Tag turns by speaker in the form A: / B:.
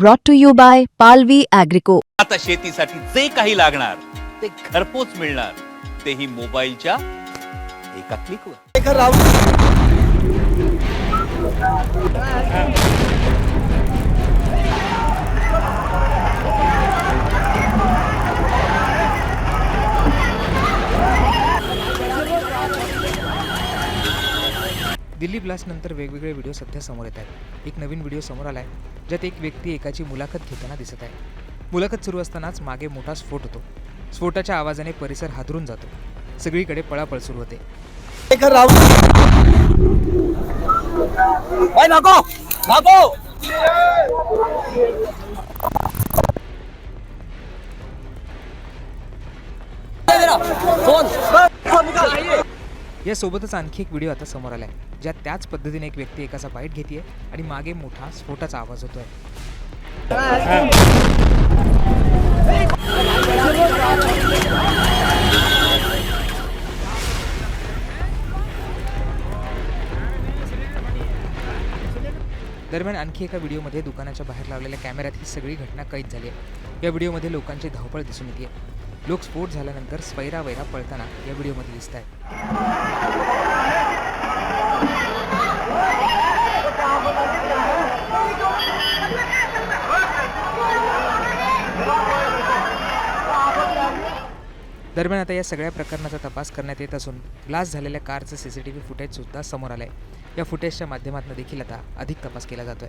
A: brought to you by Palvi Agrico.
B: आता शेतीसाठी जे काही लागणार ते घरपोच मिळणार. तेही मोबाईलच्या एका क्लिकवर.
C: दिल्ली ब्लास्टनंतर वेगवेगळे व्हिडिओ सध्या समोर येत आहेत. एक नवीन व्हिडिओ समोर आला आहे ज्यात एक व्यक्ती एकाची मुलाखत घेताना दिसत आहे. मुलाखत सुरू असतानाच मागे मोठा स्फोट होतो. स्फोटाच्या आवाजाने परिसर हादरून जातो. सगळीकडे पळापळ सुरू होते. यासोबतच आणखी एक व्हिडिओ आता समोर आला आहे ज्यात त्याच पद्धतीने एक व्यक्ती एकाचा बाईट घेते आणि मागे मोठा स्फोटाचा आवाज होतोय. दरम्यान आणखी एका व्हिडिओमध्ये दुकानाच्या बाहेर लावलेल्या कॅमेऱ्यात ही सगळी घटना कैद झाली आहे. या व्हिडिओमध्ये लोकांची धावपळ दिसून येते लोक स्फोट झाल्यानंतर स्वैरा वैरा पळताना या व्हिडिओमध्ये दिसत आहेत दरम्यान आता या सगळ्या प्रकरणाचा तपास करण्यात येत असून ब्लास्ट झालेल्या कारचं C C T V footage सुद्धा समोर आलं आहे या फुटेजच्या माध्यमातून देखील आता अधिक तपास केला जातोय.